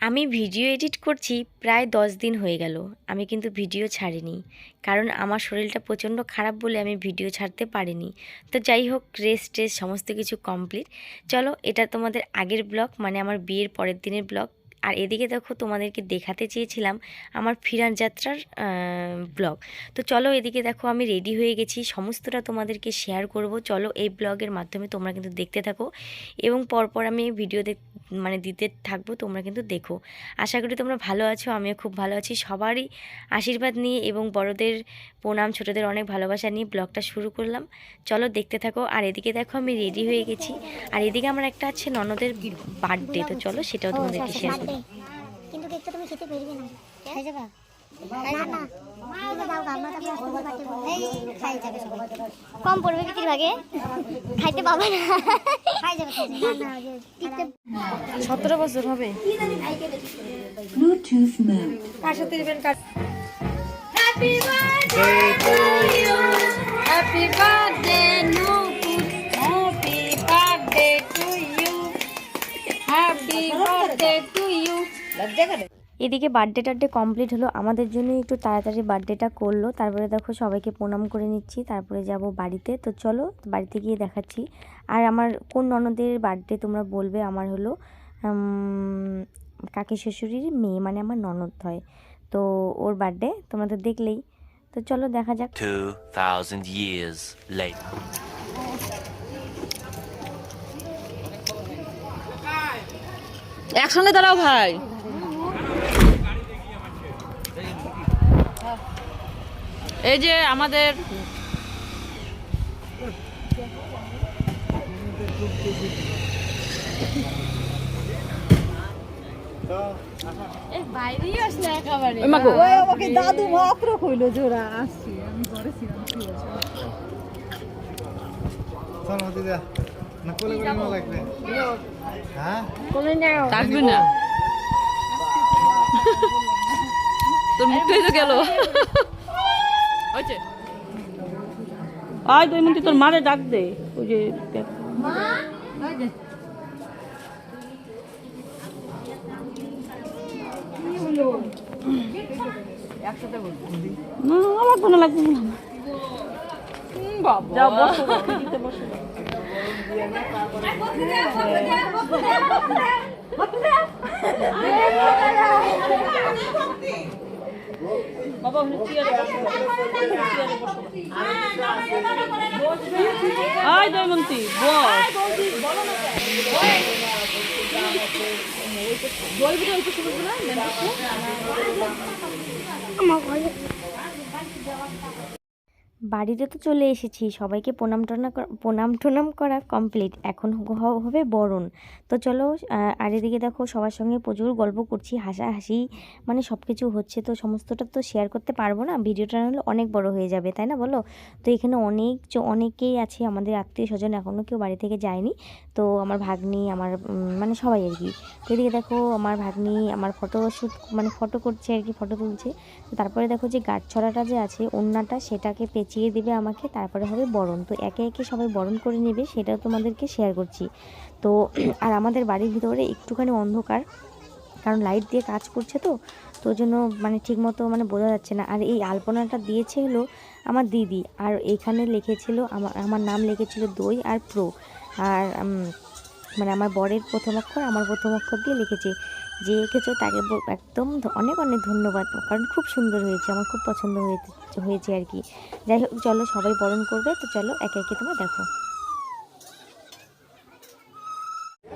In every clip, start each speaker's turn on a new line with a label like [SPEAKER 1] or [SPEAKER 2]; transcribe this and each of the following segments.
[SPEAKER 1] আমি video edit করছি প্রায় দশ দিন হয়ে গেল। আমি কিন্তু ভিডিও ছাড়িনি। কারণ আমার শরীরটা প্রচণ্ড খারাপ বলে আমি ভিডিও ছাড়তে পারিনি। তো যাই হোক রেস্ট টেস সমস্ত কিছু কমপ্লিট চলো, এটা তোমাদের আগের ব্লগ মানে আমার বিয়ের পরের দিনের ব্লগ আর এদিকে দেখো তোমাদেরকে দেখাতে চেয়েছিলাম আমার ফিরান যাত্রার ব্লগ। তো চলো এদিকে দেখো আমি রেডি হয়ে গেছি সমস্তটা তোমাদেরকে শেয়ার করব। চলো এই ব্লগের মাধ্যমে তোমরা কিন্তু দেখতে থাকো এবং পরপর আমি ভিডিও দেখ মানে দিতে থাকব তোমরা কিন্তু দেখো। আশা করি তোমরা ভালো আছো আমিও খুব ভালো আছি। সবারই আশীর্বাদ নিয়ে এবং বড়দের প্রণাম ছোটদের অনেক ভালোবাসা নিয়ে ব্লগটা শুরু করলাম। চলো দেখতে থাকো। আর এদিকে দেখো আমি রেডি হয়ে গেছি। আর এদিকে আমার একটা আছে ননদের বার্থডে তো চলো সেটাও তোমাদেরকে শেয়ার করি
[SPEAKER 2] কিন্তু কেকটা তুমি খেতে পারবে না। খাই যাবা। এই, খাই যাবে। কম পড়বে বিক্রির ভাগে? খাইতে পাবে না।
[SPEAKER 3] সতেরো বছর হবে।
[SPEAKER 4] Bluetooth mode.
[SPEAKER 3] কার সাথে
[SPEAKER 5] Happy birthday,
[SPEAKER 1] এদিকে বার্থডে টার্থডে কমপ্লিট হলো। আমাদের জন্য একটু তাড়াতাড়ি বার্থডেটা করল। তারপরে দেখো সবাইকে প্রণাম করে নিচ্ছি। তারপরে যাব বাড়িতে। তো চলো বাড়িতে গিয়ে দেখাচ্ছি। আর আমার কোন ননদের বার্থডে তোমরা বলবে? আমার হলো কাকি শ্বশুরির মেয়ে মানে আমার ননদ হয়। তো ওর বার্থডে তোমরা তো দেখলেই। তো চলো দেখা যাক।
[SPEAKER 6] 2,000 years later.
[SPEAKER 3] একসঙ্গে দাঁড়াও ভাই। এই যে আমাদের
[SPEAKER 7] দাদু মাত্র কইলো জোড়া আসছি। আমি ঘরে ছিলাম কি বলছো
[SPEAKER 8] চল দিদা না হ্যাঁ?
[SPEAKER 3] থাকবি না। তোর মুখটাই তো গেল। হয়েছে আয় দুই মিনিট তোর মারে ডাক দে। ওই যে না আমার কোনো লাগবে না। যাও বসো দিদিতে বসো। বাবা ওখানে চেয়ারে আয় জয়মন্তী বস।
[SPEAKER 1] বাড়িতে তো চলে এসেছি, সবাইকে প্রণাম টনা প্রণাম টনাম করা কমপ্লিট এখন হবে বরণ। তো চলো আর এদিকে দেখো সবার সঙ্গে প্রচুর গল্প করছি, হাসাহাসি মানে সব কিছু হচ্ছে। তো সমস্তটা তো শেয়ার করতে পারব না, ভিডিওটা নাহলে অনেক বড় হয়ে যাবে, তাই না বলো? তো এখানে অনেক অনেকেই আছে, আমাদের আত্মীয় স্বজন এখনও কেউ বাড়ি থেকে যায়নি। তো আমার ভাগ্নি, আমার মানে সবাই আর কি। তো এদিকে দেখো আমার ভাগ্নি আমার ফটো শ্যুট মানে ফটো করছে আর কি ফটো তুলছে। তো তারপরে দেখো যে গাছ ছড়াটা যে আছে, ওন্নাটা সেটাকে পেঁচিয়ে দিবে আমাকে, তারপরে হবে বরণ। তো একে একে সবাই বরণ করে নেবে, সেটাও তোমাদেরকে শেয়ার করছি। তো আর আমাদের বাড়ির ভিতরে একটুখানি অন্ধকার, কারণ লাইট দিয়ে কাজ করছে তো তো জন্য মানে ঠিকমতো মানে বোঝা যাচ্ছে না। আর এই আলপনাটা দিয়েছে হলো আমার দিদি, আর এইখানে লিখেছিল আমার আমার নাম লিখেছিল দই আর প্রো। আর মানে আমার বরের প্রথম অক্ষর, আমার প্রথম অক্ষর দিয়ে লিখেছে। যে এঁকেছো তাকে একদম অনেক অনেক ধন্যবাদ, কারণ খুব সুন্দর হয়েছে, আমার খুব পছন্দ হয়েছে হয়েছে আর কি। যাই হোক, চলো সবাই বরণ করবে, তো চলো একে একে তোমরা দেখো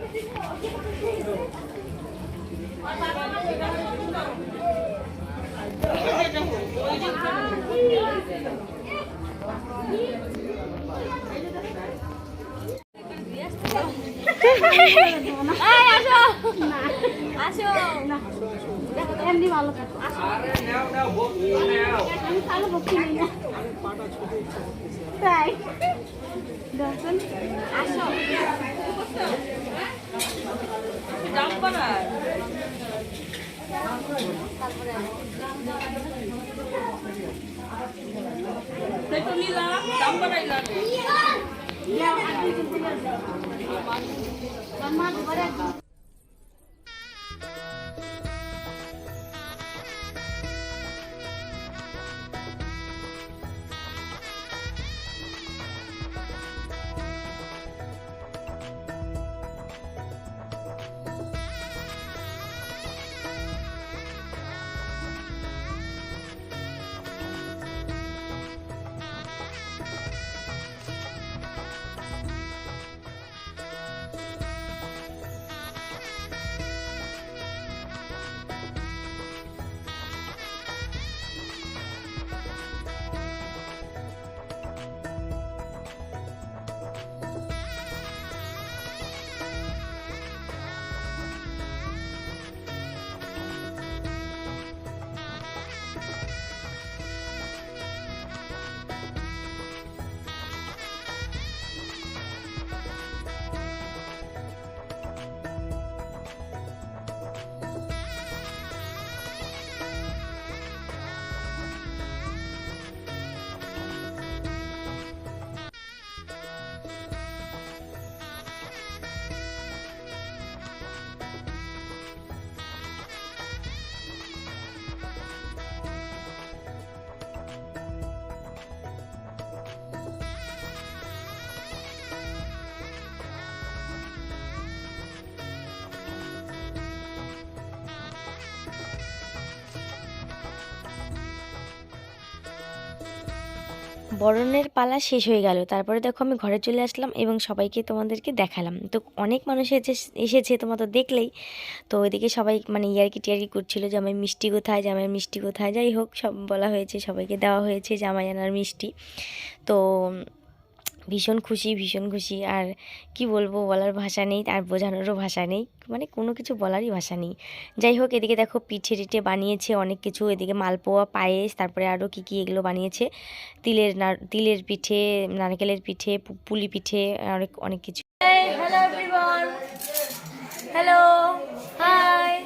[SPEAKER 2] এমনি ভালো থাকো আমি কালো ভক্তি নেই না তাই দেখুন আসো
[SPEAKER 3] দাম বাড়াইলাম
[SPEAKER 2] Teman.
[SPEAKER 1] বরণের পালা শেষ হয়ে গেল। তারপরে দেখো আমি ঘরে চলে আসলাম এবং সবাইকে তোমাদেরকে দেখালাম। তো অনেক মানুষ এসেছে এসেছে তোমরা তো দেখলেই। তো ওইদিকে সবাই মানে ইয়ার্কি টিয়ার্কি করছিল জামাই মিষ্টি কোথায় জামাই মিষ্টি কোথায়। যাই হোক, সব বলা হয়েছে, সবাইকে দেওয়া হয়েছে জামাই আনার মিষ্টি। তো ভীষণ খুশি ভীষণ খুশি। আর কি বলব বলার ভাষা নেই আর বোঝানোরও ভাষা নেই। মানে কোনো কিছু বলারই ভাষা নেই। যাই হোক এদিকে দেখো পিঠে টিঠে বানিয়েছে অনেক কিছু। এদিকে মালপোয়া পায়েস তারপরে আরও কী কী এগুলো বানিয়েছে। তিলের না- তিলের পিঠে নারকেলের পিঠে পুলি পিঠে অনেক অনেক কিছু। হ্যালো হ্যালো হাই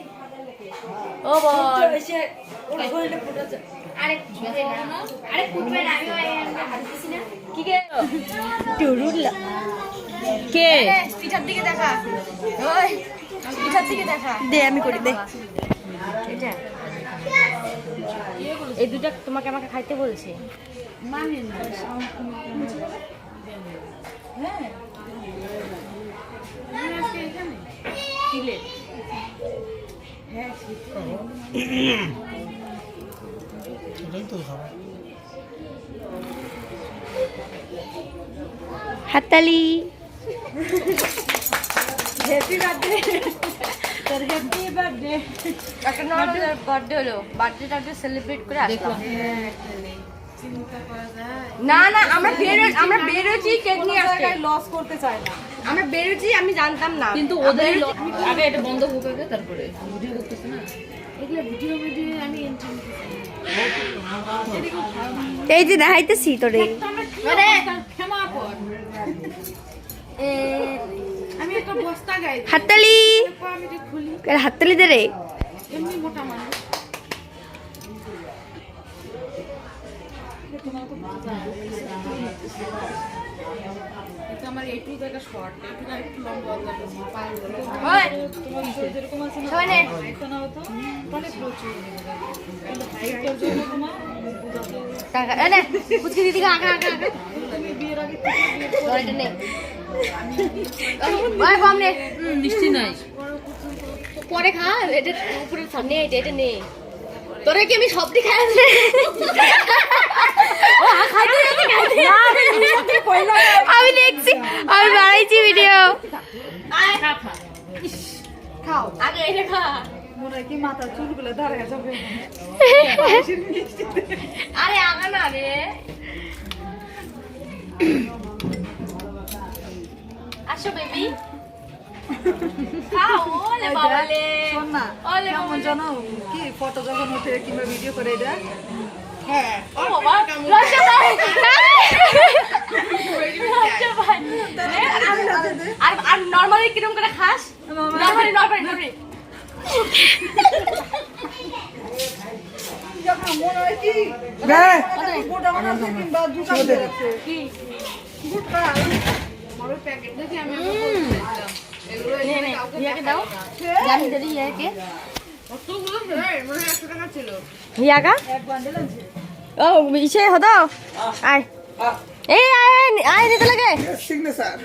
[SPEAKER 1] ও বল। কি কে? পিঠার দিকে দেখা। ওই পিঠার দিকে দেখা। দে আমি করি দে। এটা। এই দুটা তোমাকে আমাকে খাইতে বলছে।
[SPEAKER 8] এটাই তো খাবার
[SPEAKER 1] হাততালি।
[SPEAKER 3] একটা নর্মাল বার্থডে হলো। বার্থডে টার্থডে সেলিব্রেট করে আসলাম। না না আমরা বের আমরা বেরোছি কেক নিয়ে আসতে।
[SPEAKER 7] লস করতে চায় না।
[SPEAKER 3] আমরা বেরোছি আমি জানতাম না।
[SPEAKER 5] কিন্তু ওদের আগে এটা বন্ধ হোক আগে তারপরে। ভিডিও করতেছে না।
[SPEAKER 1] এই যে দেখাইতেছি তোরে। হাততালি। হাততালি দে রে।
[SPEAKER 5] এমনি মোটা মানুষ এটা আমার এইটু জায়গা শর্ট এইটু জায়গা একটু লম্বা
[SPEAKER 3] ওই সবাই নে। টাকা এ নে দিদিকে আঁকা আঁকা আঁকা ধর এটা নে। ওই কম নে
[SPEAKER 5] মিষ্টি নাই
[SPEAKER 3] পরে খা এটা উপরে সামনে এটা এটা নে তোরে কি আমি সব দিকে খাই
[SPEAKER 1] আমি দেখছি আমি বাড়াইছি ভিডিও
[SPEAKER 3] খাও। আগে এটা খা।
[SPEAKER 7] হয় কি মাথার চুলগুলো ধরে যাবে।
[SPEAKER 3] আরে আগা না রে। আসো বেবি
[SPEAKER 7] কি ফটো যখন ওঠে কিংবা ভিডিও করে এটা।
[SPEAKER 3] আর আর নরমালি কিরম করে খাস? নরমালি নরমালি নরমালি
[SPEAKER 7] মনে হয়
[SPEAKER 3] ইয়াকা ও ইসে আয়। এই আয় আয়, দিতে লাগে।
[SPEAKER 8] সিগনেচার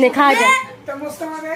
[SPEAKER 3] নে খাওয়া যায়
[SPEAKER 8] চামচটা মানে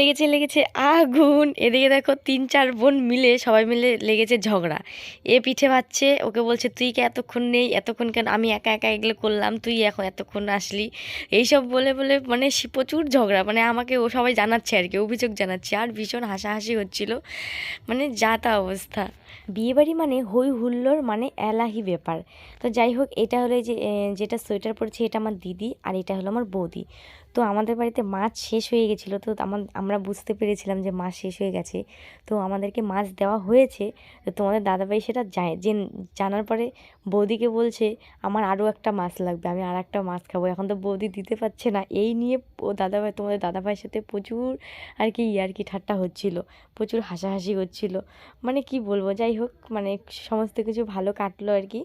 [SPEAKER 1] লেগেছে লেগেছে, আগুন। এদিকে দেখো তিন, চার বোন মিলে সবাই মিলে লেগেছে ঝগড়া। এ পিঠে ভাজছে ওকে বলছে, তুই কে এতক্ষণ নেই? এতক্ষণ কেন? আমি একা একা এগুলো করলাম, তুই এখন এতক্ষণ আসলি? এইসব বলে বলে মানে প্রচুর ঝগড়া মানে আমাকে ও সবাই জানাচ্ছে আর কি, অভিযোগ জানাচ্ছে আর ভীষণ হাসাহাসি হচ্ছিল। মানে যা তা অবস্থা। বিয়েবাড়ি মানে হই হুল্লোর মানে এলাহি ব্যাপার। তো যাই হোক, এটা হলো যে যেটা সোয়েটার পরেছে এটা আমার দিদি আর এটা হলো আমার বৌদি। তো আমাদের বাড়িতে মাছ শেষ হয়ে গেছিল। তো আমার বুঝতে পেরেছিলাম যে মাছ শেষ হয়ে গেছে। তো আমাদেরকে মাছ দেওয়া হয়েছে। তো তোমাদের দাদাভাই সেটা জানার পরে বৌদিকে বলছে আমার আরও একটা মাছ লাগবে আমি আর একটা মাছ খাব। এখন তো বৌদি দিতে পারছে না। এই নিয়ে ও দাদাভাই তোমাদের দাদাভাইয়ের সাথে প্রচুর আর কি ইয়ার কি ঠাট্টা হচ্ছিল প্রচুর হাসাহাসি হচ্ছিল। মানে কি বলব যাই হোক মানে সমস্ত কিছু ভালো কাটলো আর কি।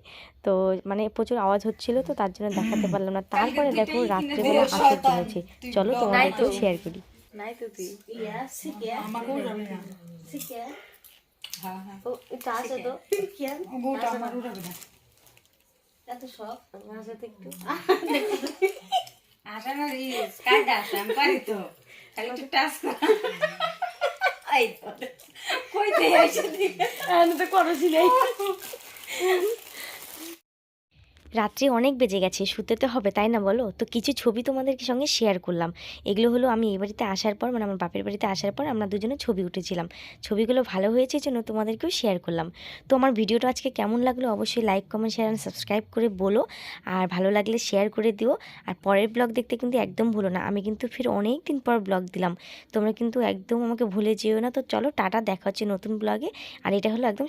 [SPEAKER 1] তো মানে প্রচুর আওয়াজ হচ্ছিল তো তার জন্য দেখাতে পারলাম না। তারপরে দেখো রাত্রেবেলা আসর জমেছে চলো তোমাদেরকেও শেয়ার করি।
[SPEAKER 3] নাই তো তুই।
[SPEAKER 7] আমাকেও যাবে না। হ্যাঁ হ্যাঁ। বউটা আমার উঠাবে না।
[SPEAKER 3] এত শখ? আমার সাথে একটু।
[SPEAKER 5] আশা করি কাজটা আসে আমি পারি তো। খালি একটু টাচ করা। এই তো, কইতে আইসে
[SPEAKER 3] আমি তো করছি নাই
[SPEAKER 1] রাত্রি অনেক বেজে গেছে, শুতে তো হবে, তাই না বলো? তো কিছু ছবি তোমাদের সঙ্গে শেয়ার করলাম। এগুলো হলো আমি এই বাড়িতে আসার পর মানে আমার বাপের বাড়িতে আসার পর আমরা দুজনে ছবি উঠেছিলাম। ছবিগুলো ভালো হয়েছে জন্য তোমাদেরকেও শেয়ার করলাম। তো আমার ভিডিওটা আজকে কেমন লাগল অবশ্যই like comment share and subscribe করে বলো। আর ভালো লাগলে শেয়ার করে দিও। আর পরের ব্লগ দেখতে কিন্তু একদম ভুলো না। আমি কিন্তু ফির অনেক দিন পর ব্লগ দিলাম। তোমরা কিন্তু একদম আমাকে ভুলে যেও না। তো চলো টাটা, দেখা হচ্ছে নতুন ব্লগে আর এটা হলো একদম